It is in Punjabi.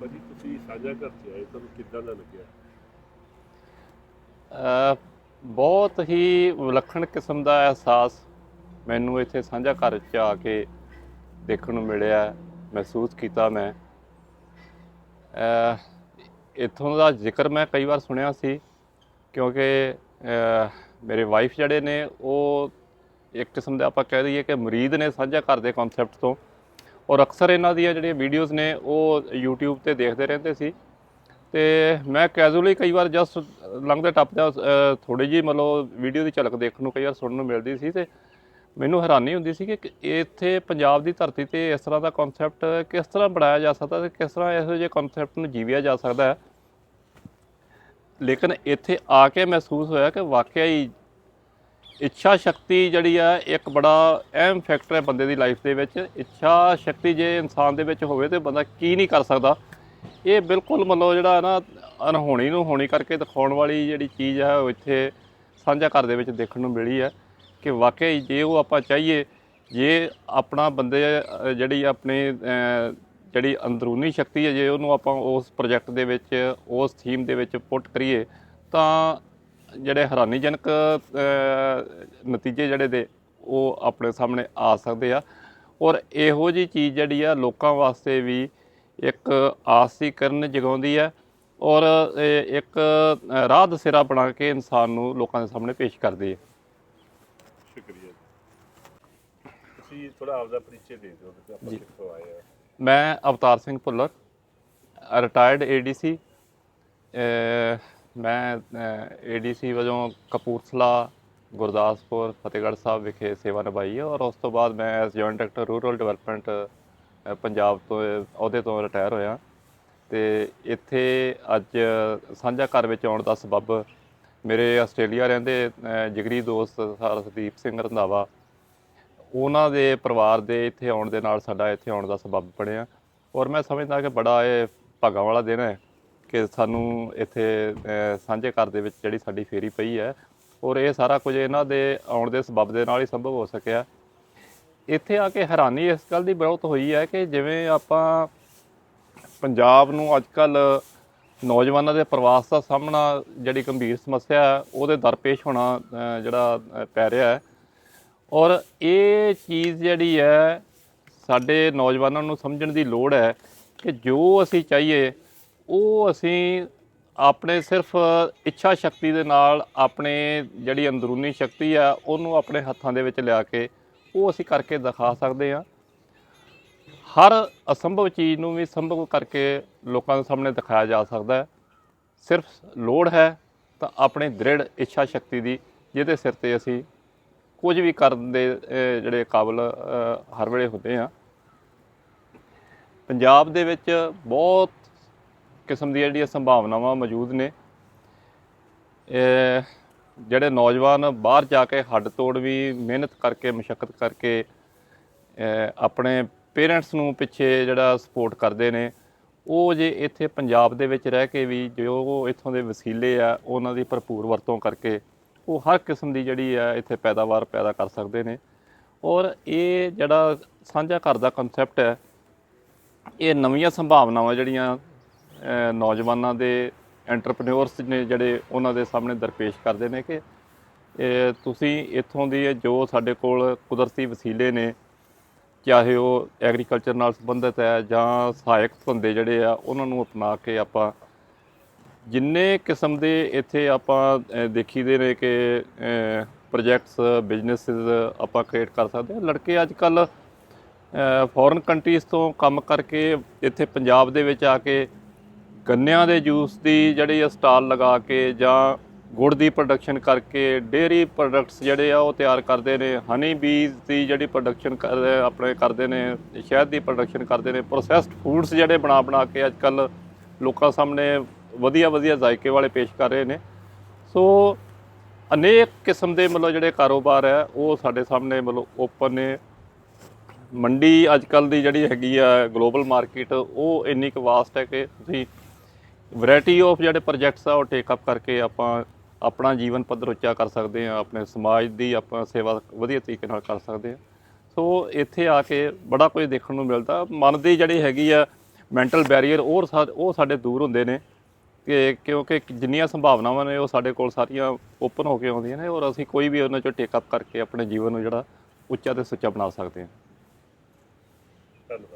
ਭਾਜੀ ਤੁਸੀਂ ਸਾਂਝਾ ਘਰ ਚ ਆਏ ਤੁਹਾਨੂੰ ਕਿੱਦਾਂ ਦਾ ਲੱਗਿਆ? ਬਹੁਤ ਹੀ ਵਿਲੱਖਣ ਕਿਸਮ ਦਾ ਅਹਿਸਾਸ ਮੈਨੂੰ ਇੱਥੇ ਸਾਂਝਾ ਘਰ ਚ ਆ ਕੇ ਦੇਖਣ ਨੂੰ ਮਿਲਿਆ ਮਹਿਸੂਸ ਕੀਤਾ ਮੈਂ। ਅ, ਇੱਥੋਂ ਦਾ ਜ਼ਿਕਰ ਮੈਂ ਕਈ ਵਾਰ ਸੁਣਿਆ ਸੀ ਕਿਉਂਕਿ ਮੇਰੇ ਵਾਈਫ ਜਿਹੜੇ ਨੇ ਉਹ ਇੱਕ ਕਿਸਮ ਦੇ ਆਪਾਂ ਕਹਿ ਦਈਏ ਕਿ ਮਰੀਦ ਨੇ ਸਾਂਝਾ ਘਰ ਦੇ ਕਨਸੈਪਟ ਤੋਂ। ਔਰ ਅਕਸਰ ਇਹਨਾਂ ਦੀਆਂ ਜਿਹੜੀਆਂ ਵੀਡੀਓਜ਼ ਨੇ ਉਹ YouTube ਤੇ ਦੇਖਦੇ ਰਹਿੰਦੇ ਸੀ। ਤੇ ਮੈਂ ਕੈਜੂਅਲੀ ਕਈ ਵਾਰ ਜਸਟ ਲੰਘਦੇ ਟੱਪਦਿਆਂ ਥੋੜੀ ਜਿਹੀ ਮਤਲਬ ਵੀਡੀਓ ਦੀ ਝਲਕ ਦੇਖਣ ਨੂੰ ਕਈ ਵਾਰ ਸੁਣਨ ਨੂੰ ਮਿਲਦੀ ਸੀ ਤੇ ਮੈਨੂੰ ਹੈਰਾਨੀ ਹੁੰਦੀ ਸੀ ਕਿ ਕਿ ਇੱਥੇ ਪੰਜਾਬ ਦੀ ਧਰਤੀ ਤੇ ਇਸ ਤਰ੍ਹਾਂ ਦਾ ਕਨਸੈਪਟ ਕਿਸ ਤਰ੍ਹਾਂ ਬਣਾਇਆ ਜਾ ਸਕਦਾ ਤੇ ਕਿਸ ਤਰ੍ਹਾਂ ਇਹੋ ਜਿਹੇ ਕਨਸੈਪਟ ਨੂੰ ਜੀਵਿਆ ਜਾ ਸਕਦਾ ਹੈ। ਲੇਕਿਨ ਇੱਥੇ ਆ ਕੇ ਮਹਿਸੂਸ ਹੋਇਆ ਕਿ ਵਾਕਿਆ ਹੀ ਇੱਛਾ ਸ਼ਕਤੀ ਜਿਹੜੀ ਆ, ਇੱਕ ਬੜਾ ਅਹਿਮ ਫੈਕਟਰ ਹੈ ਬੰਦੇ ਦੀ ਲਾਈਫ ਦੇ ਵਿੱਚ। ਇੱਛਾ ਸ਼ਕਤੀ ਜੇ ਇਨਸਾਨ ਦੇ ਵਿੱਚ ਹੋਵੇ ਤੇ ਬੰਦਾ ਕੀ ਨਹੀਂ ਕਰ ਸਕਦਾ। ਇਹ ਬਿਲਕੁਲ ਮਤਲਬ ਜਿਹੜਾ ਨਾ ਅਨਹੋਣੀ ਨੂੰ ਹੋਣੀ ਕਰਕੇ ਦਿਖਾਉਣ ਵਾਲੀ ਜਿਹੜੀ ਚੀਜ਼ ਹੈ, ਉਹ ਇੱਥੇ ਸਾਂਝਾ ਘਰ ਦੇ ਵਿੱਚ ਦੇਖਣ ਨੂੰ ਮਿਲੀ ਹੈ ਕਿ ਵਾਕਿਆ ਹੀ ਜੇ ਉਹ ਆਪਾਂ ਚਾਹੀਏ, ਜੇ ਆਪਣਾ ਬੰਦੇ ਜਿਹੜੀ ਆਪਣੇ ਜਿਹੜੀ ਅੰਦਰੂਨੀ ਸ਼ਕਤੀ ਹੈ, ਜੇ ਉਹਨੂੰ ਆਪਾਂ ਉਸ ਪ੍ਰੋਜੈਕਟ ਦੇ ਵਿੱਚ, ਉਸ ਥੀਮ ਦੇ ਵਿੱਚ ਪੁੱਟ ਕਰੀਏ, ਤਾਂ ਜਿਹੜੇ ਹੈਰਾਨੀਜਨਕ ਨਤੀਜੇ ਜਿਹੜੇ ਦੇ ਉਹ ਆਪਣੇ ਸਾਹਮਣੇ ਆ ਸਕਦੇ ਆ। ਔਰ ਇਹੋ ਜੀ ਚੀਜ਼ ਜਿਹੜੀ ਆ ਲੋਕਾਂ ਵਾਸਤੇ ਵੀ ਇੱਕ ਆਸ ਦੀ ਕਿਰਨ ਜਗਾਉਂਦੀ ਹੈ ਔਰ ਇੱਕ ਰਾਹ ਦਸੇਰਾ ਬਣਾ ਕੇ ਇਨਸਾਨ ਨੂੰ ਲੋਕਾਂ ਦੇ ਸਾਹਮਣੇ ਪੇਸ਼ ਕਰਦੀ ਹੈ ਸ਼ੁਕਰੀਆ ਜੀ। ਤੁਸੀਂ ਥੋੜਾ ਆਪਦਾ ਪਰਿਚੈ ਦੇ ਦਿਓ ਕਿ ਆਪਾਂ। ਕਿੱਥੋਂ ਆਏ ਆ। ਮੈਂ ਅਵਤਾਰ ਸਿੰਘ ਭੁੱਲਰ ਰਿਟਾਇਰਡ ਏਡੀਸੀ ਮੈਂ ਏਡੀਸੀ ਵਜੋਂ ਕਪੂਰਥਲਾ, ਗੁਰਦਾਸਪੁਰ, ਫਤਿਹਗੜ੍ਹ ਸਾਹਿਬ ਵਿਖੇ ਸੇਵਾ ਨਿਭਾਈ ਹੈ ਔਰ ਉਸ ਤੋਂ ਬਾਅਦ ਮੈਂ as joint director rural development Punjab ਤੋਂ, ਅਹੁਦੇ ਤੋਂ ਰਿਟਾਇਰ ਹੋਇਆ। ਤੇ ਇੱਥੇ ਅੱਜ ਸਾਂਝਾ ਘਰ ਵਿੱਚ ਆਉਣ ਦਾ ਸਬਬ ਮੇਰੇ ਆਸਟ੍ਰੇਲੀਆ ਰਹਿੰਦੇ ਜਿਗਰੀ ਦੋਸਤ ਸਰਦੀਪ ਸਿੰਘ ਰੰਧਾਵਾ, ਉਹਨਾਂ ਦੇ ਪਰਿਵਾਰ ਦੇ ਇੱਥੇ ਆਉਣ ਦੇ ਨਾਲ ਸਾਡਾ ਇੱਥੇ ਆਉਣ ਦਾ ਸਬਬ ਬਣਿਆ। ਔਰ ਮੈਂ ਸਮਝਦਾ ਕਿ ਬੜਾ ਇਹ ਭਾਗਾਂ ਵਾਲਾ ਦਿਨ ਹੈ। ਕਿ ਸਾਨੂੰ ਇੱਥੇ ਸਾਂਝੇ ਘਰ ਦੇ ਵਿੱਚ ਜਿਹੜੀ ਸਾਡੀ ਫੇਰੀ ਪਈ ਹੈ ਔਰ ਇਹ ਸਾਰਾ ਕੁਝ ਇਹਨਾਂ ਦੇ ਆਉਣ ਦੇ ਸਬਬ ਦੇ ਨਾਲ ਹੀ ਸੰਭਵ ਹੋ ਸਕਿਆ। ਇੱਥੇ ਆ ਕੇ ਹੈਰਾਨੀ ਇਸ ਗੱਲ ਦੀ ਬਹੁਤ ਹੋਈ ਹੈ ਕਿ ਜਿਵੇਂ ਆਪਾਂ ਪੰਜਾਬ ਨੂੰ ਅੱਜ ਕੱਲ ਨੌਜਵਾਨਾਂ ਦੇ ਪ੍ਰਵਾਸ ਦਾ ਸਾਹਮਣਾ ਜਿਹੜੀ ਗੰਭੀਰ ਸਮੱਸਿਆ ਹੈ, ਉਹਦੇ ਦਰਪੇਸ਼ ਹੋਣਾ ਜਿਹੜਾ ਪੈ ਰਿਹਾ ਹੈ। ਔਰ ਇਹ ਚੀਜ਼ ਜਿਹੜੀ ਹੈ, ਸਾਡੇ ਨੌਜਵਾਨਾਂ ਨੂੰ ਸਮਝਣ ਦੀ ਲੋੜ ਹੈ ਕਿ ਜੋ ਅਸੀਂ ਚਾਹੀਏ ਉਹ ਅਸੀਂ ਆਪਣੇ ਸਿਰਫ ਇੱਛਾ ਸ਼ਕਤੀ ਦੇ ਨਾਲ ਆਪਣੇ ਜਿਹੜੀ ਅੰਦਰੂਨੀ ਸ਼ਕਤੀ ਆ, ਉਹਨੂੰ ਆਪਣੇ ਹੱਥਾਂ ਦੇ ਵਿੱਚ ਲਿਆ ਕੇ ਉਹ ਅਸੀਂ ਕਰਕੇ ਦਿਖਾ ਸਕਦੇ ਹਾਂ। ਹਰ ਅਸੰਭਵ ਚੀਜ਼ ਨੂੰ ਵੀ ਸੰਭਵ ਕਰਕੇ ਲੋਕਾਂ ਦੇ ਸਾਹਮਣੇ ਦਿਖਾਇਆ ਜਾ ਸਕਦਾ ਹੈ। ਸਿਰਫ ਲੋੜ ਹੈ ਤਾਂ ਆਪਣੇ ਦ੍ਰਿੜ ਇੱਛਾ ਸ਼ਕਤੀ ਦੀ, ਜਿਹਦੇ ਸਿਰ ਤੇ ਅਸੀਂ ਕੁਝ ਵੀ ਕਰਨ ਦੇ ਜਿਹੜੇ ਕਾਬਲ ਹਰ ਵੇਲੇ ਹੁੰਦੇ ਆ ਪੰਜਾਬ ਦੇ ਵਿੱਚ ਬਹੁਤ ਕਿਸਮ ਦੀਆਂ ਜਿਹੜੀਆਂ ਸੰਭਾਵਨਾਵਾਂ ਮੌਜੂਦ ਨੇ। ਜਿਹੜੇ ਨੌਜਵਾਨ ਬਾਹਰ ਜਾ ਕੇ ਹੱਡ ਤੋੜ ਵੀ, ਮਿਹਨਤ ਕਰਕੇ, ਮਸ਼ੱਕਤ ਕਰਕੇ ਆਪਣੇ ਪੇਰੈਂਟਸ ਨੂੰ ਪਿੱਛੇ ਜਿਹੜਾ ਸਪੋਰਟ ਕਰਦੇ ਨੇ, ਉਹ ਜੇ ਇੱਥੇ ਪੰਜਾਬ ਦੇ ਵਿੱਚ ਰਹਿ ਕੇ ਵੀ ਜੋ ਇੱਥੋਂ ਦੇ ਵਸੀਲੇ ਆ, ਉਹਨਾਂ ਦੀ ਭਰਪੂਰ ਵਰਤੋਂ ਕਰਕੇ, ਉਹ ਹਰ ਕਿਸਮ ਦੀ ਜਿਹੜੀ ਆ, ਇੱਥੇ ਪੈਦਾਵਾਰ ਪੈਦਾ ਕਰ ਸਕਦੇ ਨੇ। ਔਰ ਇਹ ਜਿਹੜਾ ਸਾਂਝਾ ਘਰ ਦਾ ਕਨਸੈਪਟ ਹੈ, ਇਹ ਨਵੀਆਂ ਸੰਭਾਵਨਾਵਾਂ ਜਿਹੜੀਆਂ ਨੌਜਵਾਨਾਂ ਦੇ ਐਂਟਰਪ੍ਰੈਨਿਓਰਸ ਨੇ ਜਿਹੜੇ ਉਹਨਾਂ ਦੇ ਸਾਹਮਣੇ ਦਰਪੇਸ਼ ਕਰਦੇ ਨੇ ਕਿ ਤੁਸੀਂ ਇੱਥੋਂ ਦੀ ਜੋ ਸਾਡੇ ਕੋਲ ਕੁਦਰਤੀ ਵਸੀਲੇ ਨੇ ਚਾਹੇ ਉਹ ਐਗਰੀਕਲਚਰ ਨਾਲ ਸੰਬੰਧਿਤ ਹੈ ਜਾਂ ਸਹਾਇਕ ਧੰਦੇ ਜਿਹੜੇ ਆ ਉਹਨਾਂ ਨੂੰ ਅਪਣਾ ਕੇ ਆਪਾਂ ਜਿੰਨੇ ਕਿਸਮ ਦੇ ਇੱਥੇ ਆਪਾਂ ਅਹ, ਦੇਖੀਦੇ ਨੇ ਕਿ ਪ੍ਰੋਜੈਕਟਸ ਬਿਜ਼ਨੈਸਸ ਆਪਾਂ ਕ੍ਰੀਏਟ ਕਰ ਸਕਦੇ ਹਾਂ। ਲੜਕੇ ਅੱਜ ਕੱਲ ਫੋਰਨ ਕੰਟਰੀਜ਼ ਤੋਂ ਕੰਮ ਕਰਕੇ ਇੱਥੇ ਪੰਜਾਬ ਦੇ ਵਿੱਚ ਆ ਕੇ ਗੰਨਿਆਂ ਦੇ ਜੂਸ ਦੀ ਜਿਹੜੀ ਸਟਾਲ ਲਗਾ ਕੇ ਜਾਂ ਗੁੜ ਦੀ ਪ੍ਰੋਡਕਸ਼ਨ ਕਰਕੇ ਡੇਅਰੀ ਪ੍ਰੋਡਕਟਸ ਜਿਹੜੇ ਆ ਉਹ ਤਿਆਰ ਕਰਦੇ ਨੇ ਹਨੀ ਬੀਜ਼ ਦੀ ਜਿਹੜੀ ਪ੍ਰੋਡਕਸ਼ਨ ਆਪਣੇ ਕਰਦੇ ਨੇ, ਸ਼ਹਿਦ ਦੀ ਪ੍ਰੋਡਕਸ਼ਨ ਕਰਦੇ ਨੇ ਪ੍ਰੋਸੈਸਡ ਫੂਡਸ ਜਿਹੜੇ ਬਣਾ ਬਣਾ ਕੇ ਅੱਜ ਕੱਲ ਲੋਕਾਂ ਸਾਹਮਣੇ ਵਧੀਆ ਵਧੀਆ ਜ਼ਾਇਕੇ ਵਾਲੇ ਪੇਸ਼ ਕਰ ਰਹੇ ਨੇ। ਸੋ ਅਨੇਕ ਕਿਸਮ ਦੇ ਮਤਲਬ ਜਿਹੜੇ ਕਾਰੋਬਾਰ ਹੈ, ਉਹ ਸਾਡੇ ਸਾਹਮਣੇ ਮਤਲਬ ਓਪਨ ਨੇ। ਮੰਡੀ ਅੱਜ ਕੱਲ ਦੀ ਜਿਹੜੀ ਹੈਗੀ ਆ ਗਲੋਬਲ ਮਾਰਕੀਟ ਉਹ ਇੰਨੀ ਕੁ ਵਾਸਟ ਹੈ ਕਿ ਤੁਸੀਂ ਵੈਰਾਈਟੀ ਆਫ ਜਿਹੜੇ ਪ੍ਰੋਜੈਕਟਸ ਆ, ਉਹ ਟੇਕ ਅਪ ਕਰਕੇ ਆਪਾਂ ਆਪਣਾ ਜੀਵਨ ਪੱਧਰ ਉੱਚਾ ਕਰ ਸਕਦੇ ਹਾਂ, ਆਪਣੇ ਸਮਾਜ ਦੀ ਆਪਾਂ ਸੇਵਾ ਵਧੀਆ ਤਰੀਕੇ ਨਾਲ ਕਰ ਸਕਦੇ ਹਾਂ। ਸੋ ਇੱਥੇ ਆ ਕੇ ਬੜਾ ਕੁਝ ਦੇਖਣ ਨੂੰ ਮਿਲਦਾ। ਮਨ ਦੀ ਜਿਹੜੀ ਹੈਗੀ ਆ ਮੈਂਟਲ ਬੈਰੀਅਰ ਉਹ ਉਹ ਸਾਡੇ ਦੂਰ ਹੁੰਦੇ ਨੇ ਕਿ ਕਿਉਂਕਿ ਜਿੰਨੀਆਂ ਸੰਭਾਵਨਾਵਾਂ ਨੇ, ਉਹ ਸਾਡੇ ਕੋਲ ਸਾਰੀਆਂ ਓਪਨ ਹੋ ਕੇ ਆਉਂਦੀਆਂ ਨੇ ਔਰ ਅਸੀਂ ਕੋਈ ਵੀ ਉਹਨਾਂ ਚੋਂ ਟੇਕ ਅਪ ਕਰਕੇ ਆਪਣੇ ਜੀਵਨ ਨੂੰ ਜਿਹੜਾ ਉੱਚਾ ਤੇ ਸੁੱਚਾ ਬਣਾ ਸਕਦੇ ਹਾਂ। ਧੰਨਵਾਦ।